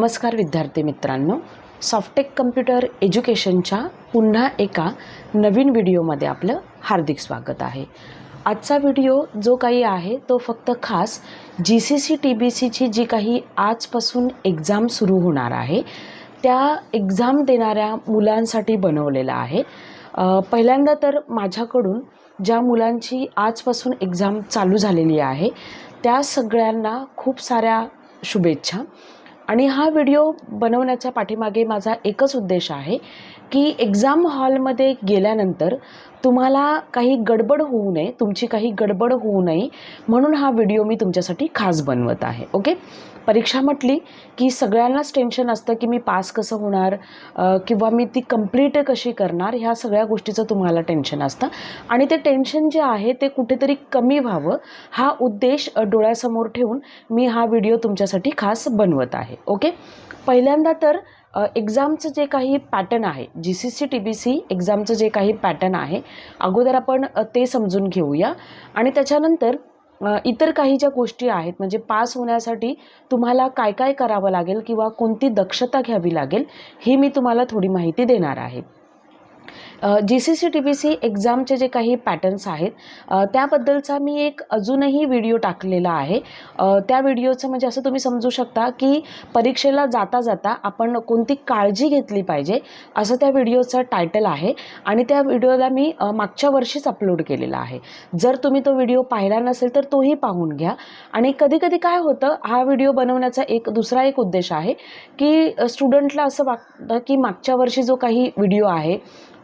नमस्कार विद्यार्थी मित्रांनो सॉफ्टेक कम्प्युटर एज्युकेशनच्या पुन्हा एका नवीन व्हिडिओमध्ये आपलं हार्दिक स्वागत आहे. आजचा व्हिडिओ जो काही आहे तो फक्त खास G C C T B सीची जी काही आजपासून एक्झाम सुरू होणार आहे त्या एक्झाम देणाऱ्या मुलांसाठी बनवलेला आहे. पहिल्यांदा तर माझ्याकडून ज्या मुलांची आजपासून एक्झाम चालू झालेली आहे त्या सगळ्यांना खूप साऱ्या शुभेच्छा. आणि हा व्हिडिओ बनवण्याच्या पाठीमागे माझा एकच उद्देश आहे की एक्झाम हॉलमध्ये गेल्यानंतर तुम्हाला काही गडबड होऊ नये तुमची काही गडबड होऊ नये म्हणून हा व्हिडिओ मी तुमच्यासाठी खास बनवत आहे ओके परीक्षा म्हटली की सगळ्यांनाच टेन्शन असतं की मी पास कसं होणार किंवा मी ती कंप्लीट कशी करणार ह्या सगळ्या गोष्टीचं तुम्हाला टेन्शन असतं. आणि ते टेन्शन जे आहे ते कुठेतरी कमी व्हावं हा उद्देश डोळ्यासमोर ठेवून मी हा व्हिडिओ तुमच्यासाठी खास बनवत आहे ओके पहिल्यांदा तर एक्झामचं जे काही पॅटर्न आहे G C C T B C एक्झामचं जे काही पॅटर्न आहे अगोदर आपण ते समजून घेऊया. आणि त्याच्यानंतर इतर काही ज्या गोष्टी आहेत म्हणजे पास होण्यासाठी तुम्हाला काय काय करावं लागेल किंवा कोणती दक्षता घ्यावी लागेल ही मी तुम्हाला थोडी माहिती देणार आहे. G C C T B C एक्झामचे जे काही पॅटर्न्स आहेत त्याबद्दलचा मी एक अजूनही व्हिडिओ टाकलेला आहे. त्या व्हिडिओचं म्हणजे असं तुम्ही समजू शकता की परीक्षेला जाता जाता आपण कोणती काळजी घेतली पाहिजे असं त्या व्हिडिओचं टायटल आहे आणि त्या व्हिडिओला मी मागच्या वर्षीच अपलोड केलेला आहे. जर तुम्ही तो व्हिडिओ पाहिला नसेल तर तोही पाहून घ्या. आणि कधी कधी काय होतं हा व्हिडिओ बनवण्याचा एक दुसरा एक उद्देश आहे की स्टुडंटला असं वाटतं की मागच्या वर्षी जो काही व्हिडिओ आहे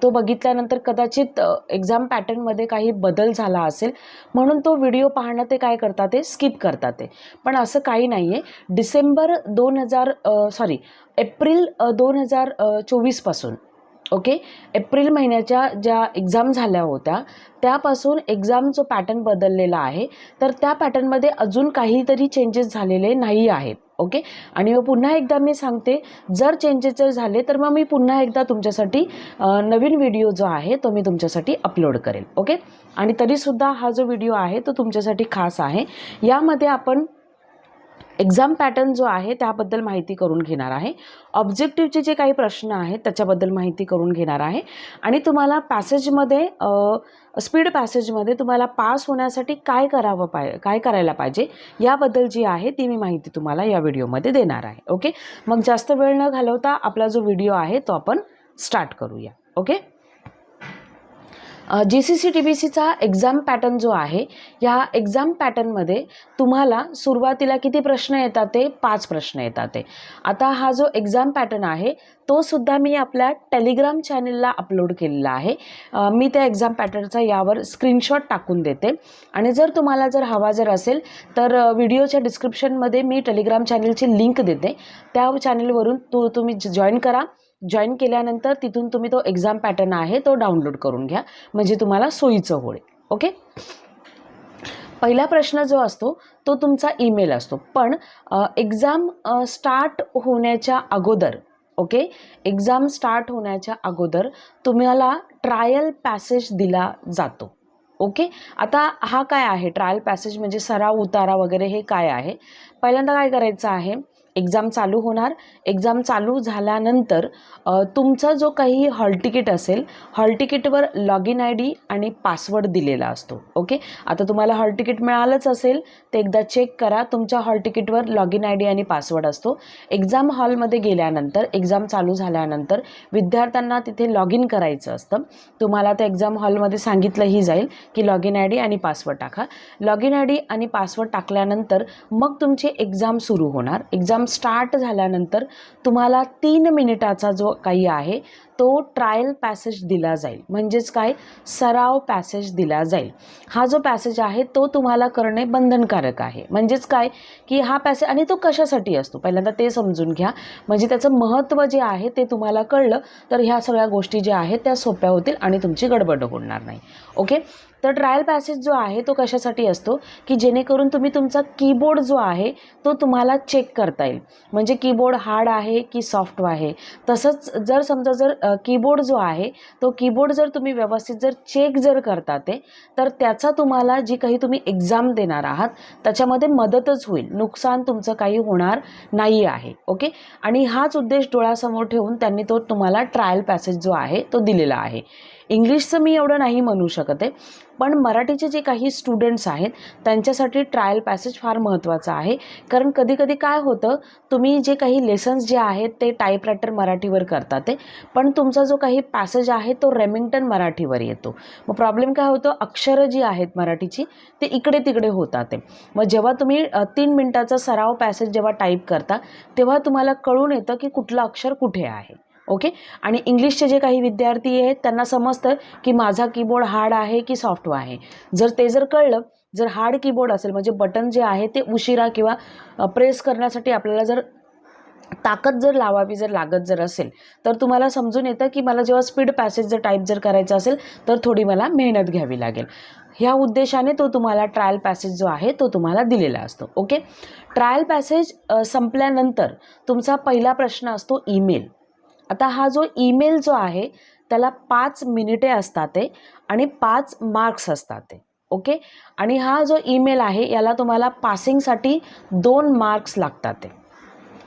तो बघितल्यानंतर कदाचित एक्झाम पॅटर्नमध्ये काही बदल झाला असेल. म्हणून तो व्हिडिओ पाहणं ते काय करतात ते? स्किप करतात ते. पण असं काही नाही आहे डिसेंबर दोन हजार सॉरी एप्रिल दोन हजार चोवीसपासून ओके? एप्रिल महिन्याच्या ज्या एक्झाम झाल्या होत्या त्यापासून एक्झाम जो पॅटर्न बदललेला आहे तर त्या पॅटर्नमध्ये अजून काहीतरी चेंजेस झालेले नाही आहेत. ओके? आणि मग पुन्हा एकदा मी सांगते जर चेंजेस जर झाले तर मग मी पुन्हा एकदा तुमच्यासाठी नवीन व्हिडिओ जो आहे तो मी तुमच्यासाठी अपलोड करेल. ओके? आणि तरीसुद्धा हा जो व्हिडिओ आहे तो तुमच्यासाठी खास आहे. यामध्ये आपण एक्झाम पॅटर्न जो आहे त्याबद्दल माहिती करून घेणार आहे. ऑब्जेक्टिव्हचे जे काही प्रश्न आहेत त्याच्याबद्दल माहिती करून घेणार आहे. आणि तुम्हाला पॅसेजमध्ये स्पीड पॅसेजमध्ये तुम्हाला पास होण्यासाठी काय करावं पाय काय करायला पाहिजे याबद्दल जी आहे ती मी माहिती तुम्हाला या व्हिडिओमध्ये देणार आहे. ओके? मग जास्त वेळ न घालवता आपला जो व्हिडिओ आहे तो आपण स्टार्ट करूया. Okay? G C C T B सीचा एक्झाम पॅटर्न जो आहे या एक्झाम पॅटर्नमध्ये तुम्हाला सुरुवातीला किती प्रश्न येतात ते पाच प्रश्न येतात ते. आता हा जो एक्झाम पॅटर्न आहे तो सुद्धा मी आपल्या टेलिग्राम चॅनलला अपलोड केलेला आहे. मी त्या एक्झाम पॅटर्नचा यावर स्क्रीनशॉट टाकून देते. आणि जर तुम्हाला जर हवा जर असेल तर व्हिडिओच्या डिस्क्रिप्शनमध्ये मी टेलिग्राम चॅनलची लिंक देते. त्या चॅनलवरून तू तुम्ही जॉईन करा. जॉईन केल्यानंतर तिथून तुम्ही तो एक्झाम पॅटर्न आहे तो डाउनलोड करून घ्या. म्हणजे तुम्हाला सोयीचं होईल. ओके पहिला प्रश्न जो असतो तो तुमचा ईमेल असतो. पण एक्झाम स्टार्ट होण्याच्या अगोदर ओके एक्झाम स्टार्ट होण्याच्या अगोदर तुम्हाला ट्रायल पॅसेज दिला जातो. ओके आता हा काय आहे? ट्रायल पॅसेज म्हणजे सराव उतारा वगैरे हे काय आहे? पहिल्यांदा काय करायचं आहे? एक्झाम चालू होणार. एक्झाम चालू झाल्यानंतर तुमचा जो काही हॉल तिकीट असेल हॉल तिकीटवर लॉग इन आय डी आणि पासवर्ड दिलेला असतो. ओके आता तुम्हाला हॉल तिकीट मिळालंच असेल ते एकदा चेक करा. तुमच्या हॉल तिकीटवर लॉग इन आय डी आणि पासवर्ड असतो. एक्झाम हॉलमध्ये गेल्यानंतर एक्झाम चालू झाल्यानंतर विद्यार्थ्यांना तिथे लॉग इन करायचं असतं. तुम्हाला त्या एक्झाम हॉलमध्ये सांगितलंही जाईल की लॉग इन आय डी आणि पासवर्ड टाका. लॉग इन आय डी आणि पासवर्ड टाकल्यानंतर मग तुमची एक्झाम सुरू होणार. एक्झाम स्टार्ट झाल्यानंतर तुम्हाला तीन मिनिटाचा जो काही आहे तो ट्रायल पॅसेज दिला जाईल. म्हणजेच काय? सराव पॅसेज दिला जाईल. हा जो पॅसेज आहे तो तुम्हाला करणे बंधनकारक आहे. म्हणजेच काय? की हा पॅसेज आणि तो कशासाठी असतो? पहिल्यांदा ते समजून घ्या. म्हणजे त्याचं महत्त्व जे आहे ते तुम्हाला कळलं तर ह्या सगळ्या गोष्टी ज्या आहेत त्या सोप्या होतील आणि तुमची गडबड होणार नाही. ओके तर ट्रायल पॅसेज जो आहे तो कशासाठी असतो? की जेणेकरून तुम्ही तुमचा कीबोर्ड जो आहे तो तुम्हाला चेक करता येईल. म्हणजे कीबोर्ड हार्ड आहे की सॉफ्ट आहे? तसंच जर समजा जर कीबोर्ड जो आहे तो कीबोर्ड जर तुम्ही व्यवस्थित जर चेक जर करता ते तर त्याचा तुम्हाला जी काही तुम्ही एक्झाम देणार आहात त्याच्यामध्ये मदतच होईल. नुकसान तुमचं काही होणार नाही आहे. ओके? आणि हाच उद्देश डोळ्यासमोर ठेवून त्यांनी तो तुम्हाला ट्रायल पॅसेज जो आहे तो दिलेला आहे. इंग्लिशचं मी एवढं नाही म्हणू शकत आहे. पण मराठीचे जे काही स्टुडंट्स आहेत त्यांच्यासाठी ट्रायल पॅसेज फार महत्त्वाचं आहे. कारण कधीकधी काय होतं तुम्ही जे काही लेसन्स जे आहेत ते टाईपरायटर मराठीवर करतात ते पण तुमचा जो काही पॅसेज आहे तो रेमिंग्टन मराठीवर येतो. मग प्रॉब्लेम काय होतो अक्षरं जी आहेत मराठीची ते इकडे तिकडे होतात ते मग जेव्हा तुम्ही तीन मिनटाचा सराव पॅसेज जेव्हा टाईप करता तेव्हा तुम्हाला कळून येतं की कुठलं अक्षर कुठे आहे. ओके? आणि इंग्लिशचे जे काही विद्यार्थी आहेत त्यांना समजतं की माझा कीबोर्ड हार्ड आहे की सॉफ्ट आहे. जर ते जर कळलं जर हार्ड कीबोर्ड असेल म्हणजे बटन जे आहे ते उशिरा किंवा प्रेस करण्यासाठी आपल्याला जर ताकद जर लावावी जर लागत जर असेल तर तुम्हाला समजून येतं की मला जेव्हा स्पीड पॅसेज जर टाईप जर करायचं असेल तर थोडी मला मेहनत घ्यावी लागेल. ह्या उद्देशाने तो तुम्हाला ट्रायल पॅसेज जो आहे तो तुम्हाला दिलेला असतो. ओके? ट्रायल पॅसेज संपल्यानंतर तुमचा पहिला प्रश्न असतो ईमेल आता हा जो ईमेल जो आहे त्याला पाच मिनिटे असतात ते आणि पाच मार्क्स असतात ते ओके? आणि हा जो ईमेल आहे याला तुम्हाला पासिंगसाठी दोन मार्क्स लागतात ते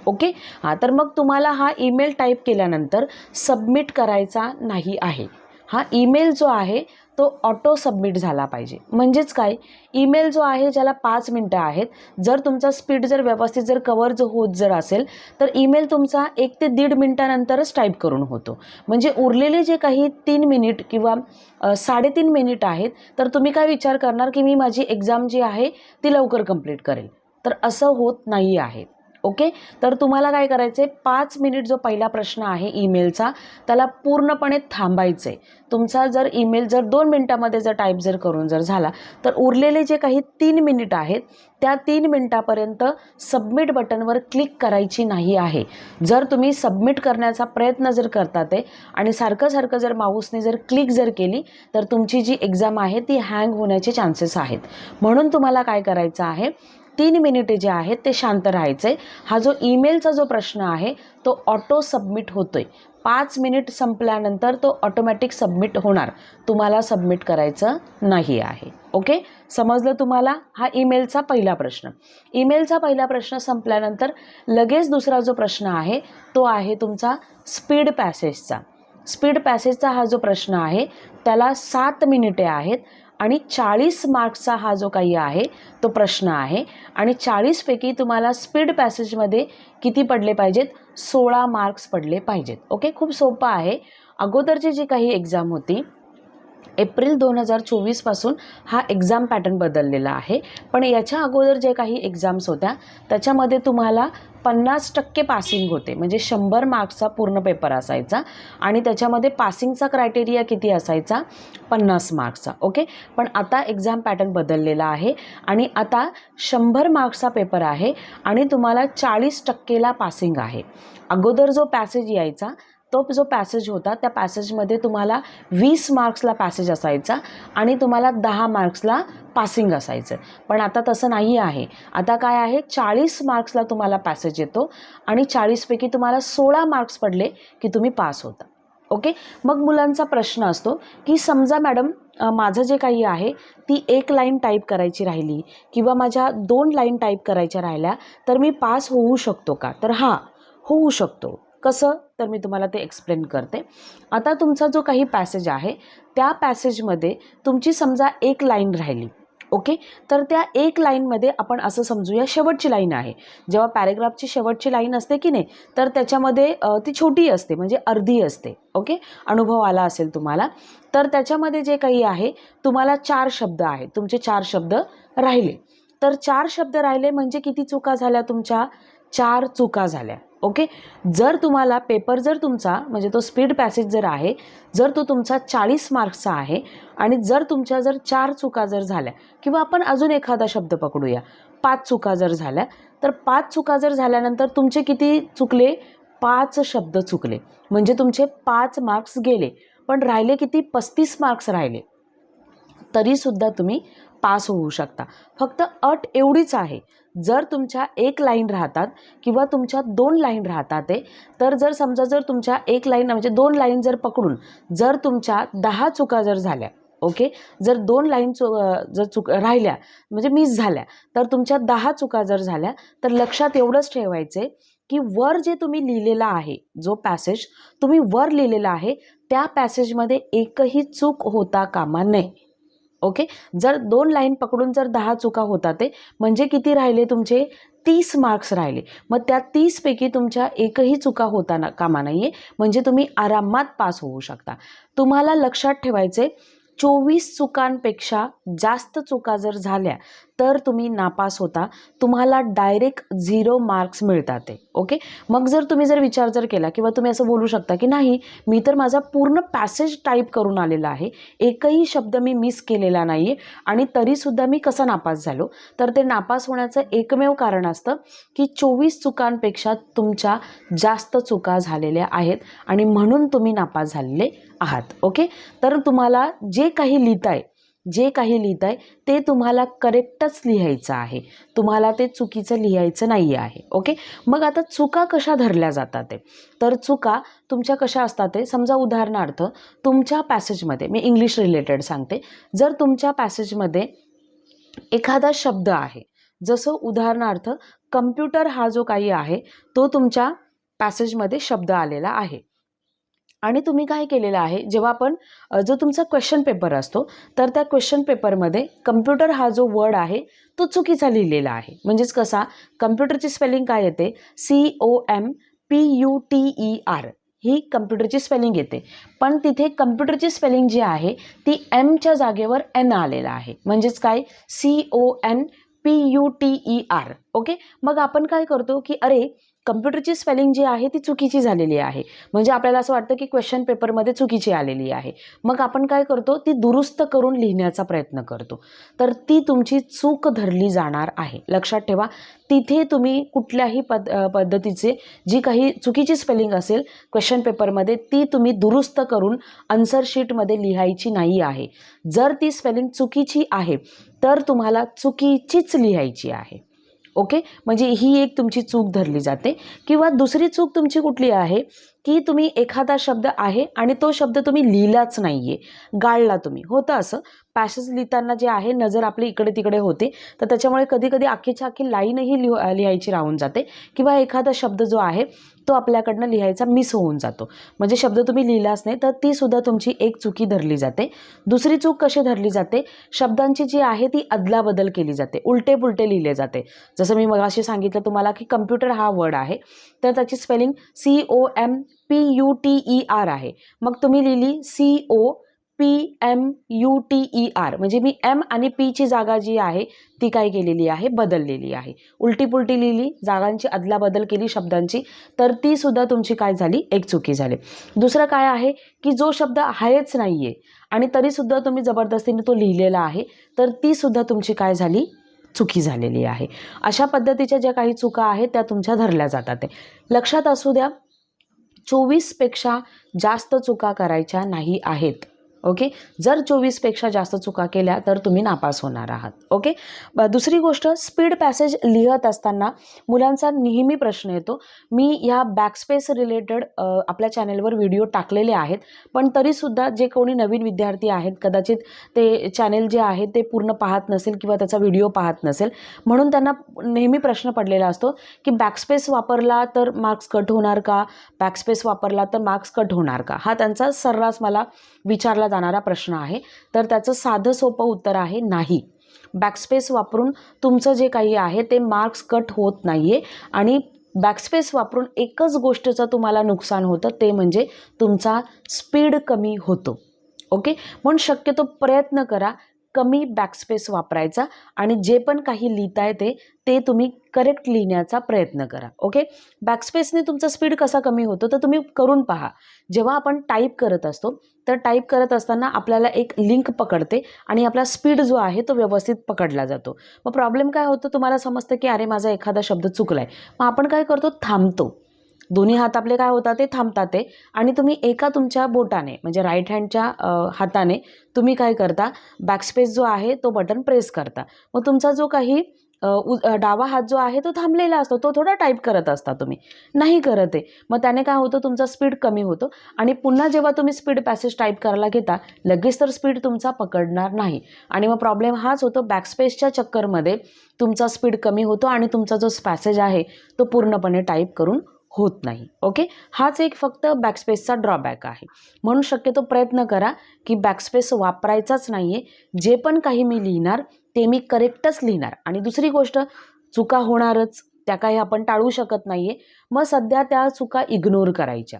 ओके? हां तर मग तुम्हाला हा ईमेल टाईप केल्यानंतर सबमिट करायचा नाही आहे. हा ईमेल जो आहे तो ऑटो सबमिट झाला पाहिजे. म्हणजेच काय? ईमेल जो आहे ज्याला पाच मिनटं आहेत जर तुमचा स्पीड जर व्यवस्थित जर कवर जो होत जर असेल तर ईमेल तुमचा एक ते दीड मिनटानंतरच टाईप करून होतो. म्हणजे उरलेले जे काही तीन मिनिट किंवा साडेतीन मिनिट आहेत तर तुम्ही काय विचार करणार की मी माझी एक्झाम जी आहे ती लवकर कंप्लीट करेल. तर असं होत नाही आहे. ओके? तर तुम्हाला काय करायचं आहे पाच मिनिट जो पहिला प्रश्न आहे ईमेलचा त्याला पूर्णपणे थांबायचं आहे तुमचा जर ईमेल जर दोन मिनटामध्ये जर टाईप जर करून जर झाला तर उरलेले जे काही तीन मिनिट आहेत त्या तीन मिनटापर्यंत सबमिट बटनवर क्लिक करायची नाही आहे. जर तुम्ही सबमिट करण्याचा प्रयत्न जर करतात आहे आणि सारखं सारखं जर माऊसने जर क्लिक जर केली तर तुमची जी एक्झाम आहे ती हँग होण्याचे चान्सेस आहेत. म्हणून तुम्हाला काय करायचं आहे तीन मिनिटे जे आहेत ते शांत राहायचे हा जो ईमेलचा जो प्रश्न आहे तो ऑटो सबमिट होतोय. पाच मिनिट संपल्यानंतर तो ऑटोमॅटिक सबमिट होणार. तुम्हाला सबमिट करायचं नाही आहे. ओके? समजलं तुम्हाला? हा ईमेलचा पहिला प्रश्न. ईमेलचा पहिला प्रश्न संपल्यानंतर लगेच दुसरा जो प्रश्न आहे तो आहे तुमचा स्पीड पॅसेजचा. स्पीड पॅसेजचा हा जो प्रश्न आहे त्याला सात मिनिटे आहेत. आणि चाळीस मार्क्सचा हा जो काही आहे तो प्रश्न आहे. आणि चाळीसपैकी तुम्हाला स्पीड पॅसेजमध्ये किती पडले पाहिजेत? सोळा मार्क्स पडले पाहिजेत. ओके? खूप सोपं आहे. अगोदरची जी काही एक्झाम होती एप्रिल दोन हजार चोवीसपासून हा एक्झाम पॅटर्न बदललेला आहे. पण याच्या अगोदर जे काही एक्झाम्स होत्या त्याच्यामध्ये तुम्हाला पन्नास टक्के पासिंग होते. म्हणजे शंभर मार्क्सचा पूर्ण पेपर असायचा आणि त्याच्यामध्ये पासिंगचा क्रायटेरिया किती असायचा? पन्नास मार्क्सचा ओके पण आता एक्झाम पॅटर्न बदललेला आहे आणि आता शंभर मार्क्सचा पेपर आहे आणि तुम्हाला चाळीस टक्केला पासिंग आहे. अगोदर जो पॅसेज यायचा तो जो पॅसेज होता त्या पॅसेजमध्ये तुम्हाला वीस मार्क्सला पॅसेज असायचा आणि तुम्हाला दहा मार्क्सला पासिंग असायचं. पण आता तसं नाही आहे. आता काय आहे? चाळीस मार्क्सला तुम्हाला पॅसेज येतो आणि चाळीसपैकी तुम्हाला सोळा मार्क्स पडले की तुम्ही पास होता. ओके मग मुलांचा प्रश्न असतो की समजा मॅडम माझं जे काही आहे ती एक लाईन टाईप करायची राहिली किंवा माझ्या दोन लाईन टाईप करायच्या राहिल्या तर मी पास होऊ शकतो का? तर हां होऊ शकतो. कसं? तर मी तुम्हाला ते एक्सप्लेन करते. आता तुमचा जो काही पॅसेज आहे त्या पॅसेजमध्ये तुमची समजा एक लाईन राहिली ओके तर त्या एक लाईनमध्ये आपण असं समजूया शेवटची लाईन आहे. जेव्हा पॅरेग्राफची शेवटची लाईन असते की नाही तर त्याच्यामध्ये ती छोटी असते म्हणजे अर्धी असते ओके अनुभव आला असेल तुम्हाला तर त्याच्यामध्ये जे काही आहे तुम्हाला चार शब्द आहेत तुमचे चार शब्द राहिले. तर चार शब्द राहिले म्हणजे किती चुका झाल्या तुमच्या? चार चुका झाल्या. ओके? जर तुम्हाला पेपर जर तुमचा म्हणजे तो स्पीड पॅसेज जर आहे जर तो तुमचा चाळीस मार्क्सचा आहे आणि जर तुमच्या जर चार चुका जर झाल्या किंवा आपण अजून एखादा शब्द पकडूया पाच चुका जर झाल्या तर पाच चुका जर झाल्यानंतर तुमचे किती चुकले? पाच शब्द चुकले. म्हणजे तुमचे पाच मार्क्स गेले पण राहिले किती? पस्तीस मार्क्स राहिले. तरीसुद्धा तुम्ही पास होऊ शकता. फक्त अट एवढीच आहे. जर तुमच्या एक लाईन राहतात किंवा तुमच्या दोन लाईन राहतात आहे तर जर समजा जर तुमच्या एक लाईन म्हणजे दोन लाईन जर पकडून जर तुमच्या दहा चुका जर झाल्या ओके? जर दोन लाईन चु जर चुक राहिल्या म्हणजे मिस झाल्या तर तुमच्या दहा चुका जर झाल्या तर लक्षात एवढंच ठेवायचं आहे की वर जे तुम्ही लिहिलेला आहे जो पॅसेज तुम्ही वर लिहिलेला आहे त्या पॅसेजमध्ये एकही चूक होता कामा नये. ओके? जर दोन लाईन पकडून जर दहा चुका होता ते म्हणजे किती राहिले तुमचे? तीस मार्क्स राहिले. मग त्या तीसपैकी तुमच्या एकही चुका होताना कामा नाही आहे म्हणजे तुम्ही आरामात पास होऊ शकता. तुम्हाला लक्षात ठेवायचे चोवीस चुकांपेक्षा जास्त चुका जर झाल्या तर तुम्ही नापास होता. तुम्हाला डायरेक्ट झिरो मार्क्स मिळतात ते. ओके मग जर तुम्ही जर विचार जर केला किंवा तुम्ही असं बोलू शकता की नाही मी तर माझा पूर्ण पॅसेज टाईप करून आलेला आहे. एकही शब्द मी मिस केलेला नाही आहे आणि तरीसुद्धा मी कसा नापास झालो? तर ते नापास होण्याचं एकमेव कारण असतं की चोवीस चुकांपेक्षा तुमच्या जास्त चुका झालेल्या आहेत आणि म्हणून तुम्ही नापास झालेले आहात. ओके तर तुम्हाला जे काही लिहिताय जे काही लिहित आहे ते तुम्हाला करेक्टच लिहायचं आहे. तुम्हाला ते चुकीचं लिहायचं नाही आहे ओके मग आता चुका कशा धरल्या जातात ते? तर चुका तुमच्या कशा असतात ते? समजा उदाहरणार्थ तुमच्या पॅसेजमध्ये मी इंग्लिश रिलेटेड सांगते. जर तुमच्या पॅसेजमध्ये एखादा शब्द आहे जसं उदाहरणार्थ कम्प्युटर हा जो काही आहे तो तुमच्या पॅसेजमध्ये शब्द आलेला आहे. आणि तुम्ही काय केलेलं आहे जेव्हा आपण जो तुमचा क्वेश्चन पेपर असतो तर त्या क्वेश्चन पेपरमध्ये कम्प्युटर हा जो वर्ड आहे तो चुकीचा लिहिलेला आहे. म्हणजेच कसा कम्प्युटरची स्पेलिंग काय येते? C O M P U T E R ही कम्प्युटरची स्पेलिंग येते. पण तिथे कम्प्युटरची स्पेलिंग जी आहे ती एमच्या जागेवर एन आलेला आहे. म्हणजेच काय? C O N P U T E R okay मग आपण काय करतो की अरे कम्प्युटरची स्पेलिंग जी आहे ती चुकीची झालेली आहे. म्हणजे आपल्याला असं वाटतं की क्वेश्चन पेपरमध्ये चुकीची आलेली आहे. मग आपण काय करतो? ती दुरुस्त करून लिहिण्याचा प्रयत्न करतो. तर ती तुमची चूक धरली जाणार आहे. लक्षात ठेवा तिथे तुम्ही कुठल्याही पद पद्धतीचे जी काही चुकीची स्पेलिंग असेल क्वेश्चन पेपरमध्ये ती तुम्ही दुरुस्त करून आन्सर शीटमध्ये लिहायची नाही आहे. जर ती स्पेलिंग चुकीची आहे तर तुम्हाला चुकीचीच लिहायची आहे. ओके? म्हणजे ही एक तुमची चूक धरली जाते. किंवा दुसरी चूक तुमची कुठली आहे? की तुम्ही एखादा शब्द आहे आणि तो शब्द तुम्ही लिहिलाच नाही आहे गाळला तुम्ही. होतं असं? पॅसेज लिहिताना जे आहे नजर आपली इकडे तिकडे होते. तर त्याच्यामुळे कधी कधी अख्खीच्या लाईनही लिह लिहायची राहून जाते. किंवा एखादा शब्द जो आहे तो आपल्याकडनं लिहायचा मिस होऊन जातो. म्हणजे शब्द तुम्ही लिहिलाच नाही तर तीसुद्धा तुमची एक चुकी धरली जाते. दुसरी चूक कशी धरली जाते? शब्दांची जी आहे ती अदलाबदल केली जाते. उलटे पुलटे लिहिले जाते. जसं मी मगाशी सांगितलं तुम्हाला की कम्प्युटर हा वर्ड आहे. तर त्याची spelling C O M P U T E R आहे. मग तुम्ही लिहिली C O P M U T E R म्हणजे मी एम आणि पीची जागा जी आहे ती काय केलेली आहे? बदललेली आहे. उलटी पुलटी लिहिली जागांची अदलाबदल केली शब्दांची तर ती सुद्धा तुमची काय झाली? एक चुकी झाली. दुसरं काय आहे की जो शब्द आहेच नाही आहे आणि तरीसुद्धा तुम्ही जबरदस्तीने तो लिहिलेला आहे तर ती सुद्धा तुमची काय झाली? चुकी झालेली आहे. अशा पद्धतीच्या ज्या काही चुका आहेत त्या तुमच्या धरल्या जातात. लक्षात असू द्या चोवीसपेक्षा जास्त चुका करायच्या नाही आहेत. ओके? जर चोवीसपेक्षा जास्त चुका केल्या तर तुम्ही नापास होणार आहात. ओके? दुसरी गोष्ट स्पीड पॅसेज लिहत असताना मुलांचा नेहमी प्रश्न येतो मी ह्या बॅकस्पेस रिलेटेड आपल्या चॅनेलवर व्हिडिओ टाकलेले आहेत पण तरीसुद्धा जे कोणी नवीन विद्यार्थी आहेत कदाचित ते चॅनेल जे आहे ते पूर्ण पाहत नसेल किंवा त्याचा व्हिडिओ पाहत नसेल. म्हणून त्यांना नेहमी प्रश्न पडलेला असतो की बॅकस्पेस वापरला तर मार्क्स कट होणार का? बॅकस्पेस वापरला तर मार्क्स कट होणार का? हा त्यांचा सर्रास मला विचारला जाणारा प्रश्न आहे. तर त्याचं साधं सोपं उत्तर आहे नाही. बॅकस्पेस वापरून तुमचं जे काही आहे ते मार्क्स कट होत नाही आहे आणि बॅकस्पेस वापरून एकच गोष्टीचं तुम्हाला नुकसान होतं ते म्हणजे तुमचा स्पीड कमी होतो. ओके म्हणून शक्यतो प्रयत्न करा कमी बॅकस्पेस वापरायचा आणि जे पण काही लिहिता येते ते तुम्ही करेक्ट लिहिण्याचा प्रयत्न करा ओके बॅकस्पेसने तुमचा स्पीड कसा कमी होतो तर तुम्ही करून पहा. जेव्हा आपण टाईप करत असतो तर टाईप करत असताना आपल्याला एक लिंक पकडते आणि आपला स्पीड जो आहे तो व्यवस्थित पकडला जातो. मग प्रॉब्लेम काय होतो? तुम्हाला समजतं की अरे माझा एखादा शब्द चुकला आहे मग आपण काय करतो? थांबतो. दोन्ही हात आपले काय होतात ते थांबतात ते. आणि तुम्ही एका तुमच्या बोटाने म्हणजे राईट हँडच्या हाताने तुम्ही काय करता बॅकस्पेस जो आहे तो बटन प्रेस करता. मग तुमचा जो काही उ- डावा हात जो आहे तो थांबलेला असतो तो थोडा टाईप करत असता तुम्ही. नाही करत आहे मग त्याने काय होतं तुमचा स्पीड कमी होतो. आणि पुन्हा जेव्हा तुम्ही स्पीड पॅसेज टाईप करायला घेता लगेच तर स्पीड तुमचा पकडणार नाही. आणि मग प्रॉब्लेम हाच होतो बॅकस्पेसच्या चक्करमध्ये तुमचा स्पीड कमी होतो आणि तुमचा जो पॅसेज आहे तो पूर्णपणे टाईप करून होत नाही. ओके हाच एक फक्त बॅकस्पेसचा ड्रॉबॅक आहे. म्हणून शक्यतो प्रयत्न करा की बॅकस्पेस वापरायचाच नाही आहे जे पण काही मी लिहिणार ते मी करेक्टच लिहिणार. आणि दुसरी गोष्ट चुका होणारच. त्या काही आपण टाळू शकत नाही आहे मग सध्या त्या चुका इग्नोर करायच्या.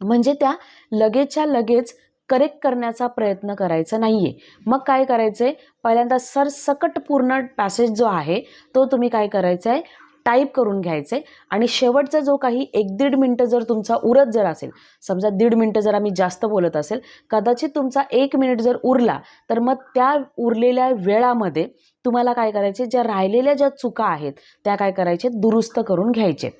म्हणजे त्या लगेचच्या लगेच करेक्ट करण्याचा प्रयत्न करायचा नाही आहे मग काय करायचं आहे पहिल्यांदा सरसकट पूर्ण पॅसेज जो आहे तो तुम्ही काय करायचा आहे टाईप करून घ्यायचं आहे आणि शेवटचा जो काही एक दीड मिनटं जर तुमचा उरत जर असेल समजा दीड मिनटं जर आम्ही जास्त बोलत असेल कदाचित तुमचा एक मिनिट जर उरला तर मग त्या उरलेल्या वेळामध्ये तुम्हाला काय करायचे ज्या राहिलेल्या ज्या चुका आहेत त्या काय करायचे दुरुस्त करून घ्यायचेत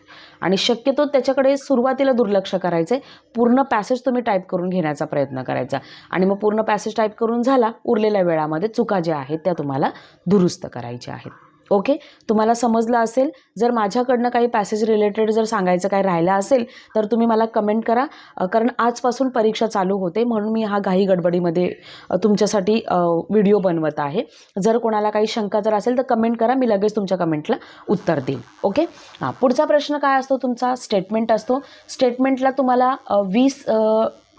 आणि शक्यतो त्याच्याकडे सुरुवातीला दुर्लक्ष करायचे पूर्ण पॅसेज तुम्ही टाईप करून घेण्याचा प्रयत्न करायचा. आणि मग पूर्ण पॅसेज टाईप करून झाला उरलेल्या वेळामध्ये चुका ज्या आहेत त्या तुम्हाला दुरुस्त करायच्या आहेत. ओके? तुम्हाला समजलं असेल? जर माझ्याकडनं काही पॅसेज रिलेटेड जर सांगायचं काही राहिलं असेल तर तुम्ही मला कमेंट करा. कारण आजपासून परीक्षा चालू होते म्हणून मी हा घाई गडबडीमध्ये तुमच्यासाठी व्हिडिओ बनवत आहे. जर कोणाला काही शंका जर असेल तर कमेंट करा. मी लगेच तुमच्या कमेंटला उत्तर देईन. ओके? हां पुढचा प्रश्न काय असतो तुमचा? स्टेटमेंट असतो. स्टेटमेंटला तुम्हाला वीस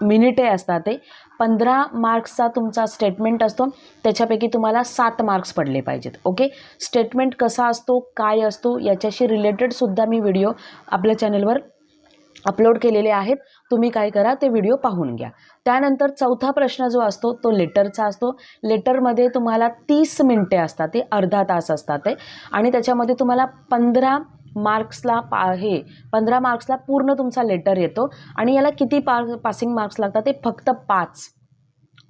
मिनिटे असतात ते. पंधरा मार्क्सचा तुमचा स्टेटमेंट असतो. त्याच्यापैकी तुम्हाला सात मार्क्स पडले पाहिजेत. ओके स्टेटमेंट कसा असतो काय असतो याच्याशी रिलेटेडसुद्धा मी व्हिडिओ आपल्या चॅनलवर अपलोड केलेले आहेत. तुम्ही काय करा ते व्हिडिओ पाहून घ्या. त्यानंतर चौथा प्रश्न जो असतो तो लेटरचा असतो. लेटरमध्ये तुम्हाला तीस मिनटे असतात ते अर्धा तास असतात ते. आणि त्याच्यामध्ये तुम्हाला पंधरा मार्क्सला पा हे पंधरा मार्क्सला पूर्ण तुमचा लेटर येतो आणि याला किती पा पासिंग मार्क्स लागतात ते फक्त पाच.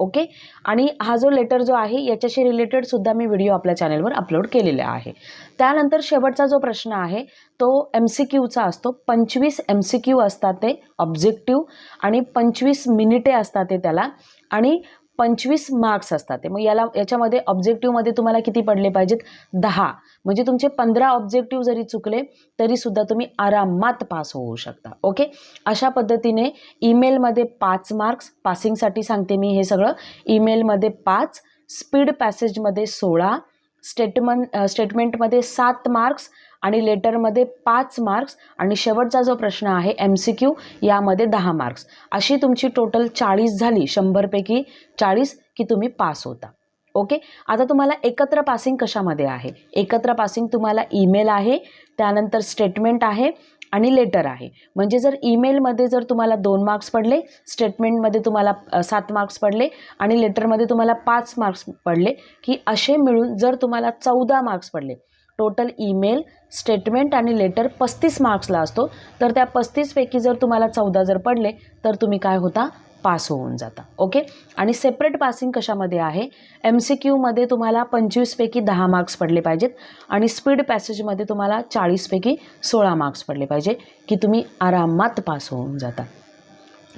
ओके आणि हा जो लेटर जो आहे याच्याशी रिलेटेड सुद्धा मी व्हिडिओ आपल्या चॅनलवर अपलोड केलेला आहे. त्यानंतर शेवटचा जो प्रश्न आहे तो एम सी क्यूचा असतो. पंचवीस एम सी क्यू असतात ते ऑब्जेक्टिव्ह आणि पंचवीस मिनिटे असतात ते त्याला. आणि पंचवीस मार्क्स असतात ते. मग याला याच्यामध्ये ऑब्जेक्टिव्हमध्ये तुम्हाला किती पडले पाहिजेत? दहा. म्हणजे तुमचे पंधरा ऑब्जेक्टिव्ह जरी चुकले तरीसुद्धा तुम्ही आरामात पास होऊ शकता. ओके अशा पद्धतीने ईमेलमध्ये पाच मार्क्स पासिंगसाठी सांगते मी हे सगळं. ईमेलमध्ये पाच स्पीड पॅसेजमध्ये सोळा स्टेटमेंट स्टेटमेंटमध्ये सात मार्क्स आणि लेटरमध्ये पाच मार्क्स आणि शेवटचा जो प्रश्न आहे एम सी क्यू यामध्ये दहा मार्क्स अशी तुमची टोटल चाळीस झाली शंभरपैकी चाळीस की तुम्ही पास होता. ओके आता तुम्हाला एकत्र पासिंग कशामध्ये आहे? एकत्र पासिंग तुम्हाला ईमेल आहे त्यानंतर स्टेटमेंट आहे आणि लेटर आहे. म्हणजे जर ईमेलमध्ये जर तुम्हाला दोन मार्क्स पडले स्टेटमेंटमध्ये तुम्हाला सात मार्क्स पडले आणि लेटरमध्ये तुम्हाला पाच मार्क्स पडले की असे मिळून जर तुम्हाला चौदा मार्क्स पडले टोटल ईमेल स्टेटमेंट आणि लेटर पस्तीस मार्क्सला असतो. तर त्या पस्तीसपैकी जर तुम्हाला चौदा जर पडले तर तुम्ही काय होता? पास होऊन जाता. ओके आणि सेपरेट पासिंग कशामध्ये आहे? एम सी क्यूमध्ये तुम्हाला पंचवीसपैकी दहा मार्क्स पडले पाहिजेत आणि स्पीड पॅसेजमध्ये तुम्हाला चाळीसपैकी सोळा मार्क्स पडले पाहिजे की तुम्ही आरामात पास होऊन जाता.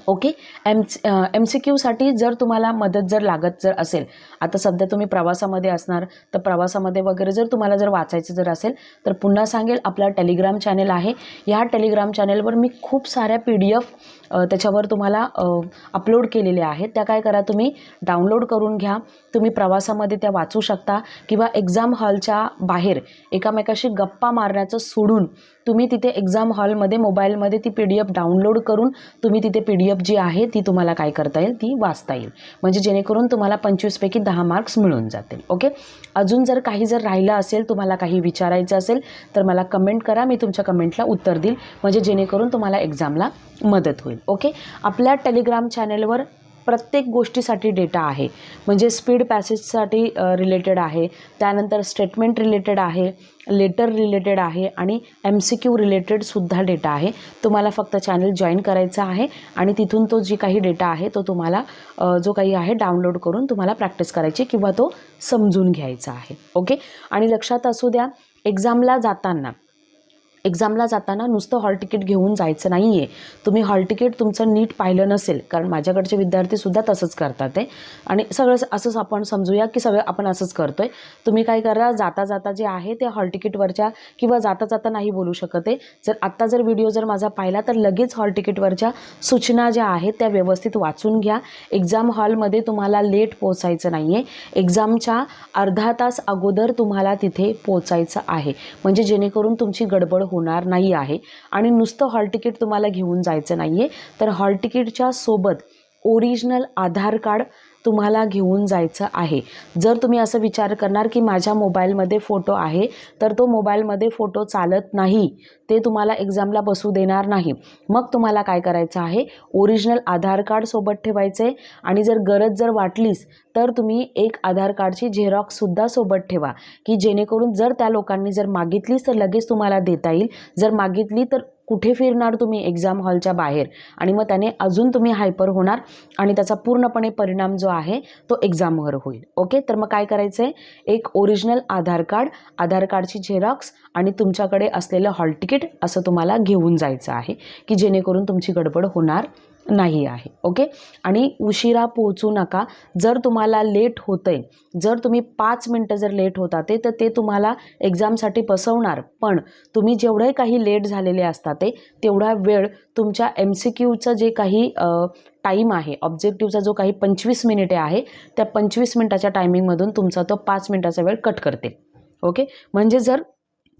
ओके? एम एम सी क्यूसाठी जर तुम्हाला मदत जर लागत जर असेल आता सध्या तुम्ही प्रवासामध्ये असणार तर प्रवासामध्ये वगैरे जर तुम्हाला जर वाचायचं जर असेल तर पुन्हा सांगेल आपला टेलिग्राम चॅनेल आहे. ह्या टेलिग्राम चॅनेलवर मी खूप साऱ्या पी डी एफ त्याच्यावर तुम्हाला अपलोड केलेल्या आहेत. त्या काय करा तुम्ही? डाउनलोड करून घ्या. तुम्ही प्रवासामध्ये त्या वाचू शकता किंवा एक्झाम हॉलच्या बाहेर एकामेकाशी गप्पा मारण्याचं सोडून तुम्ही तिथे एक्झाम हॉलमध्ये मोबाईलमध्ये ती पी डी एफ डाउनलोड करून तुम्ही तिथे पी डी एफ जी आहे ती तुम्हाला काय करता येईल? ती वाचता येईल. म्हणजे जेणेकरून तुम्हाला पंचवीसपैकी दहा मार्क्स मिळून जातील. ओके अजून जर काही जर राहिलं असेल तुम्हाला काही विचारायचं असेल तर मला कमेंट करा. मी तुमच्या कमेंटला उत्तर देईल. म्हणजे जेणेकरून तुम्हाला एक्झामला मदत होईल. ओके आपल्या टेलिग्राम चॅनेलवर प्रत्येक गोष्टीसाठी डेटा आहे. म्हणजे स्पीड पॅसेजसाठी रिलेटेड आहे. त्यानंतर स्टेटमेंट रिलेटेड आहे लेटर रिलेटेड आहे आणि एम सी क्यू रिलेटेडसुद्धा डेटा आहे. तुम्हाला फक्त चॅनल जॉईन करायचं आहे आणि तिथून तो जी काही डेटा आहे तो तुम्हाला जो काही आहे डाउनलोड करून तुम्हाला प्रॅक्टिस करायची किंवा तो समजून घ्यायचा आहे. ओके आणि लक्षात असू द्या एक्झामला जाताना एक्झामला जाताना नुसतं हॉल तिकीट घेऊन जायचं नाही आहे तुम्ही हॉल तिकीट तुमचं नीट पाहिलं नसेल कारण माझ्याकडचे विद्यार्थीसुद्धा तसंच करतात आहे आणि सगळं असंच आपण समजूया की सगळं आपण असंच करतो आहे तुम्ही काय करा जाता जाता जे आहे ते हॉल तिकीटवरच्या किंवा जाता जाता नाही बोलू शकत आहे जर आत्ता जर व्हिडिओ जर माझा पाहिला तर लगेच हॉल तिकीटवरच्या सूचना ज्या आहेत त्या व्यवस्थित वाचून घ्या. एक्झाम हॉलमध्ये तुम्हाला लेट पोचायचं नाही आहे एक्झामच्या अर्धा तास अगोदर तुम्हाला तिथे पोचायचं आहे. म्हणजे जेणेकरून तुमची गडबड होणार नाही आहे. आणि नुसतं हॉल तिकीट तुम्हाला घेऊन जायचं नाही आहे तर हॉल तिकीटच्या सोबत ओरिजिनल आधार कार्ड तुम्हाला घेऊन जायचं आहे. जर तुम्ही असं विचार करणार की माझ्या मोबाईलमध्ये फोटो आहे तर तो मोबाईलमध्ये फोटो चालत नाही. ते तुम्हाला एक्झामला बसू देणार नाही. मग तुम्हाला काय करायचं आहे? ओरिजिनल आधार कार्ड सोबत ठेवायचं आहे आणि जर गरज जर वाटलीच तर तुम्ही एक आधार कार्डची झेरॉक्ससुद्धा सोबत ठेवा. की जेणेकरून जर त्या लोकांनी जर मागितलीच तर लगेच तुम्हाला देता येईल. जर मागितली तर कुठे फिरणार तुम्ही एक्झाम हॉलच्या बाहेर? आणि मग त्याने अजून तुम्ही हायपर होणार आणि त्याचा पूर्णपणे परिणाम जो आहे तो एक्झामवर होईल. ओके तर मग काय करायचं आहे एक ओरिजिनल आधार कार्ड आधार कार्डची झेरॉक्स आणि तुमच्याकडे असलेलं हॉल तिकीट असं तुम्हाला घेऊन जायचं आहे की जेणेकरून तुमची गडबड होणार नाही आहे ओके आणि उशिरा पोहोचू नका. जर तुम्हाला लेट होतं आहे जर तुम्ही पाच मिनटं जर लेट होता ते तर ते तुम्हाला एक्झामसाठी बसवणार. पण तुम्ही जेवढे काही लेट झालेले असतात ते तेवढा वेळ तुमच्या एम सी क्यूचं जे काही टाईम आहे ऑब्जेक्टिव्हचा जो काही पंचवीस मिनिटे आहे त्या पंचवीस मिनटाच्या टायमिंगमधून तुमचा तो पाच मिनटाचा वेळ कट करते. ओके म्हणजे जर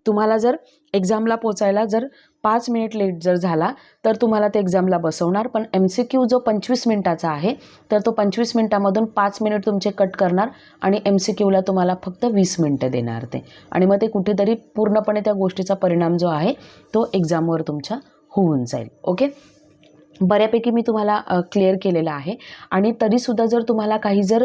तुम्हाला जर एक्झामला पोचायला जर पाच मिनिट लेट जर झाला तर तुम्हाला ते एक्झामला बसवणार. पण एम सी क्यू जो पंचवीस मिनटाचा आहे तर तो पंचवीस मिनटामधून पाच मिनिट तुमचे कट करणार आणि एम सी क्यूला तुम्हाला फक्त वीस मिनटं देणार ते. आणि मग ते कुठेतरी पूर्णपणे त्या गोष्टीचा परिणाम जो आहे तो एक्झामवर तुमच्या होऊन जाईल. ओके बऱ्यापैकी मी तुम्हाला क्लिअर केलेलं आहे. आणि तरीसुद्धा जर तुम्हाला काही जर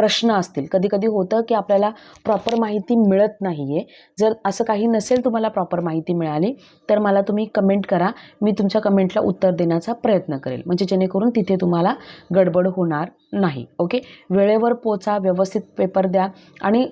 प्रश्न असतील. कधी कधी होतं की आपल्याला प्रॉपर माहिती मिळत नाही आहे जर असं काही नसेल तुम्हाला प्रॉपर माहिती मिळाली तर मला तुम्ही कमेंट करा. मी तुमच्या कमेंटला उत्तर देण्याचा प्रयत्न करेल. म्हणजे जेणेकरून तिथे तुम्हाला गडबड होणार नाही. ओके वेळेवर पोचा व्यवस्थित पेपर द्या आणि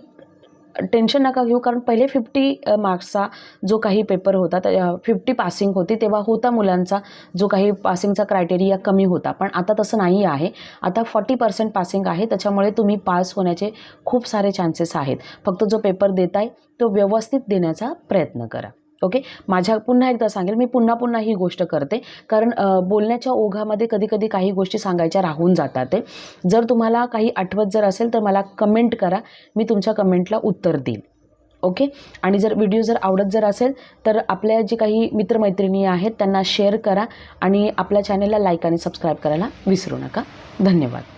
टेन्शन नका घेऊ कारण पहिले फिफ्टी मार्क्सचा जो काही पेपर होता त्या फिफ्टी पासिंग होती तेव्हा होता मुलांचा जो काही पासिंगचा क्रायटेरिया कमी होता. पण आता तसं नाही आहे. आता फॉर्टी पर्सेंट पासिंग आहे त्याच्यामुळे तुम्ही पास होण्याचे खूप सारे चान्सेस आहेत. फक्त जो पेपर देत आहे तो व्यवस्थित देण्याचा प्रयत्न करा. ओके माझ्या पुन्हा एकदा सांगेल मी पुन्हा पुन्हा ही गोष्ट करते. कारण बोलण्याच्या ओघामध्ये कधी कधी काही गोष्टी सांगायच्या राहून जातात ते. जर तुम्हाला काही आठवत जर असेल तर मला कमेंट करा. मी तुमच्या कमेंटला उत्तर देईल ओके आणि जर व्हिडिओ जर आवडत जर असेल तर आपल्या जे काही मित्रमैत्रिणी आहेत त्यांना शेअर करा. आणि आपल्या चॅनलला लाईक आणि सबस्क्राईब करायला विसरू नका. धन्यवाद.